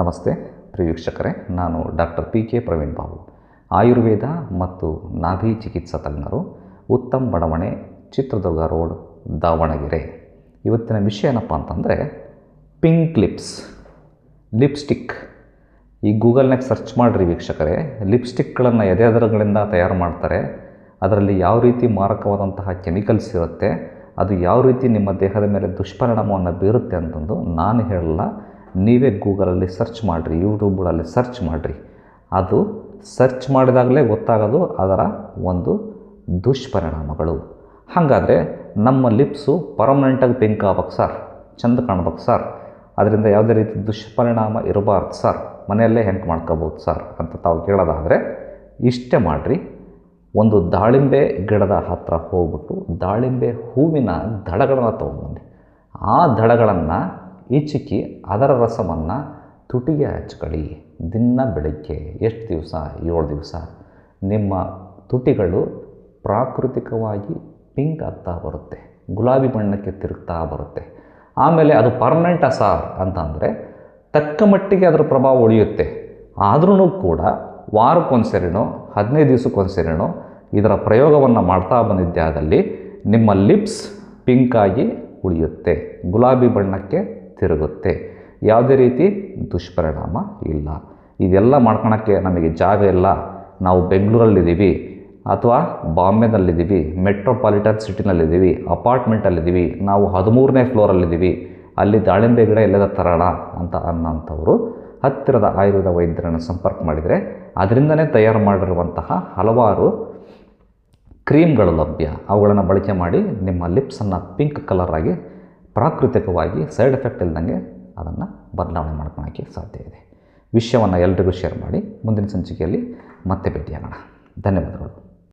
ನಮಸ್ತೆ, ಪ್ರಿಯ ನಾನು doctor P K Praveen Babu. Ayurveda ಮತ್ತು ನಾಭಿ ಚಿಕಿತ್ಸಾ ತಜ್ಞರು, ಉತ್ತಮ್ ಬಡವಣೆ, ಚಿತ್ರದುರ್ಗ ರೋಡ್, ದಾವಣಗೆರೆ. ಇವತ್ತಿನ ವಿಷಯ ಏನಪ್ಪ ಅಂತಂದರೆ, ಪಿಂಕ್ ಲಿಪ್ಸ್, ಲಿಪ್ಸ್ಟಿಕ್. ಈ ಗೂಗಲ್ನಾಗ ಸರ್ಚ್ ಮಾಡಿರಿ ವೀಕ್ಷಕರೇ, ಲಿಪ್ಸ್ಟಿಕ್ಗಳನ್ನು ಎದೆದರಗಳಿಂದ ತಯಾರು ಮಾಡ್ತಾರೆ. ಅದರಲ್ಲಿ ಯಾವ ರೀತಿ ಮಾರಕವಾದಂತಹ ಕೆಮಿಕಲ್ಸ್ ಇರುತ್ತೆ, ಅದು ಯಾವ ರೀತಿ ನಿಮ್ಮ ದೇಹದ ಮೇಲೆ ದುಷ್ಪರಿಣಾಮವನ್ನು ಬೀರುತ್ತೆ ಅಂತಂದು ನಾನು ಹೇಳಲ್ಲ. ನೀವೇ ಗೂಗಲಲ್ಲಿ ಸರ್ಚ್ ಮಾಡಿರಿ, ಯೂಟ್ಯೂಬ್ಗಳಲ್ಲಿ ಸರ್ಚ್ ಮಾಡಿರಿ. ಅದು ಸರ್ಚ್ ಮಾಡಿದಾಗಲೇ ಗೊತ್ತಾಗೋದು ಅದರ ಒಂದು ದುಷ್ಪರಿಣಾಮಗಳು. ಹಾಗಾದರೆ ನಮ್ಮ ಲಿಪ್ಸು ಪರ್ಮನೆಂಟಾಗಿ ಪಿಂಕ್ ಆಗ್ಬೇಕು ಸರ್ ಚಂದ ಕಾಣ್ಬೇಕು ಸರ್ ಅದರಿಂದ ಯಾವುದೇ ರೀತಿ ದುಷ್ಪರಿಣಾಮ ಇರಬಾರ್ದು ಸರ್ ಮನೆಯಲ್ಲೇ ಹೆಂಗೆ ಮಾಡ್ಕೋಬೋದು ಸರ್ ಅಂತ ತಾವು ಕೇಳೋದಾದರೆ, ಇಷ್ಟೇ ಮಾಡಿರಿ. ಒಂದು ದಾಳಿಂಬೆ ಗಿಡದ ಹತ್ತಿರ ಹೋಗ್ಬಿಟ್ಟು ದಾಳಿಂಬೆ ಹೂವಿನ ದಡಗಳನ್ನು ತೊಗೊಂಡ್ಬನ್ನಿ. ಆ ದಳಗಳನ್ನು ಈಚಿಕ್ಕಿ ಅದರ ರಸವನ್ನು ತುಟಿಗೆ ಹಚ್ಕೊಳ್ಳಿ ದಿನ ಬೆಳಗ್ಗೆ ಎಷ್ಟು ದಿವಸ? ಏಳು ದಿವಸ. ನಿಮ್ಮ ತುಟಿಗಳು ಪ್ರಾಕೃತಿಕವಾಗಿ ಪಿಂಕ್ ಆಗ್ತಾ ಬರುತ್ತೆ. ಗುಲಾಬಿ ಬಣ್ಣಕ್ಕೆ ತಿರುಗ್ತಾ ಬರುತ್ತೆ. ಆಮೇಲೆ ಅದು ಪರ್ಮನೆಂಟ್ ಅಸಾರ್ ಅಂತಂದರೆ ತಕ್ಕ ಮಟ್ಟಿಗೆ ಅದರ ಪ್ರಭಾವ ಉಳಿಯುತ್ತೆ. ಆದ್ರೂ ಕೂಡ ವಾರಕ್ಕೊಂದ್ಸರಿನೋ, ಹದಿನೈದು ದಿವಸಕ್ಕೊಂದು ಸರಿನೋ ಇದರ ಪ್ರಯೋಗವನ್ನು ಮಾಡ್ತಾ ಬಂದಿದ್ದಾದಲ್ಲಿ ನಿಮ್ಮ ಲಿಪ್ಸ್ ಪಿಂಕಾಗಿ ಉಳಿಯುತ್ತೆ. ಗುಲಾಬಿ ಬಣ್ಣಕ್ಕೆ ತಿರುಗುತ್ತೆ. ಯಾವುದೇ ರೀತಿ ದುಷ್ಪರಿಣಾಮ ಇಲ್ಲ. ಇದೆಲ್ಲ ಮಾಡ್ಕೊಳಕ್ಕೆ ನಮಗೆ ಜಾಗ ಇಲ್ಲ. ನಾವು ಬೆಂಗಳೂರಲ್ಲಿದ್ದೀವಿ ಅಥವಾ ಬಾಂಬೆನಲ್ಲಿದ್ದೀವಿ, ಮೆಟ್ರೋಪಾಲಿಟನ್ ಸಿಟಿನಲ್ಲಿದ್ದೀವಿ, ಅಪಾರ್ಟ್ಮೆಂಟಲ್ಲಿದ್ದೀವಿ, ನಾವು ಹದಿಮೂರನೇ ಫ್ಲೋರಲ್ಲಿದ್ದೀವಿ, ಅಲ್ಲಿ ದಾಳಿಂಬೆ ಗಿಡ ಎಲ್ಲದ ತರೋಣ ಅಂತ ಅನ್ನೋಂಥವ್ರು ಹತ್ತಿರದ ಆಯುರ್ವೇದ ವೈದ್ಯರನ್ನು ಸಂಪರ್ಕ ಮಾಡಿದರೆ ಅದರಿಂದನೇ ತಯಾರು ಮಾಡಿರುವಂತಹ ಹಲವಾರು ಕ್ರೀಮ್ಗಳು ಲಭ್ಯ. ಅವುಗಳನ್ನು ಬಳಕೆ ಮಾಡಿ ನಿಮ್ಮ ಲಿಪ್ಸನ್ನು ಪಿಂಕ್ ಕಲರಾಗಿ ಪ್ರಾಕೃತಿಕವಾಗಿ ಸೈಡ್ ಎಫೆಕ್ಟ್ ಇಲ್ದಂಗೆ ಅದನ್ನು ಬದಲಾವಣೆ ಮಾಡ್ಕೊಳಕ್ಕೆ ಸಾಧ್ಯ ಇದೆ. ವಿಷಯವನ್ನು ಎಲ್ರಿಗೂ ಶೇರ್ ಮಾಡಿ. ಮುಂದಿನ ಸಂಚಿಕೆಯಲ್ಲಿ ಮತ್ತೆ ಭೇಟಿಯಾಗೋಣ. ಧನ್ಯವಾದಗಳು.